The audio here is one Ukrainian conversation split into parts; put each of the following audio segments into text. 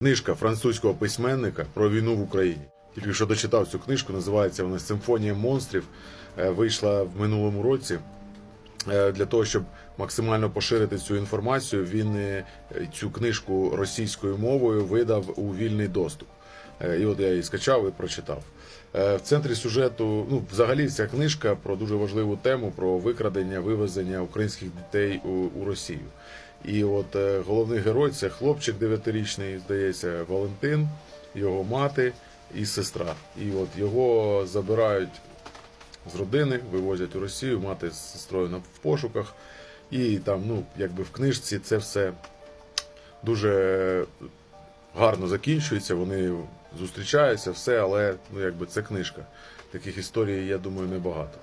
Книжка французького письменника про війну в Україні. Тільки що дочитав цю книжку, називається вона Симфонія монстрів. Е, Вийшла в минулому році. Е, Для того, щоб максимально поширити цю інформацію, він е, цю книжку російською мовою видав у вільний доступ. І от я її скачав і прочитав. В центрі сюжету, ну, взагалі, ця книжка про дуже важливу тему про викрадення, вивезення українських дітей у, у Росію. І от е, головний герой це хлопчик дев'ятирічний, здається, Валентин, його мати і сестра. І от його забирають з родини, вивозять у Росію, мати з сестрою в пошуках. І там, ну, якби в книжці це все дуже гарно закінчується, вони зустрічаються, все, але ну, якби це книжка. Таких історій, я думаю, небагато.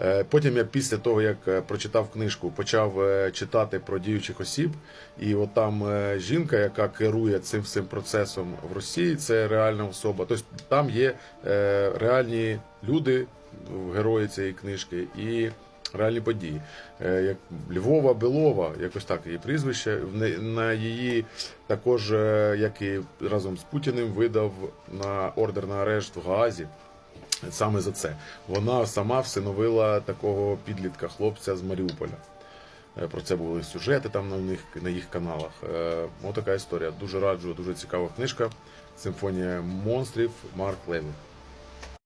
Е, Потім я після того, як е, прочитав книжку, почав е, читати про діючих осіб. І от там жінка, яка керує цим всім процесом в Росії, це реальна особа. Тобто там є реальні люди, герої цієї книжки, і реальні події. Як Львова Белова, якось так її прізвище. На її також, як і разом з Путіним, видав на ордер на арешт в Гаазі. Саме за це вона сама всиновила такого підлітка хлопця з Маріуполя. Е, Про це були сюжети там на них на їх каналах. Е, Ось така історія. Дуже раджу, дуже цікава книжка. Симфонія монстрів Марк Леві.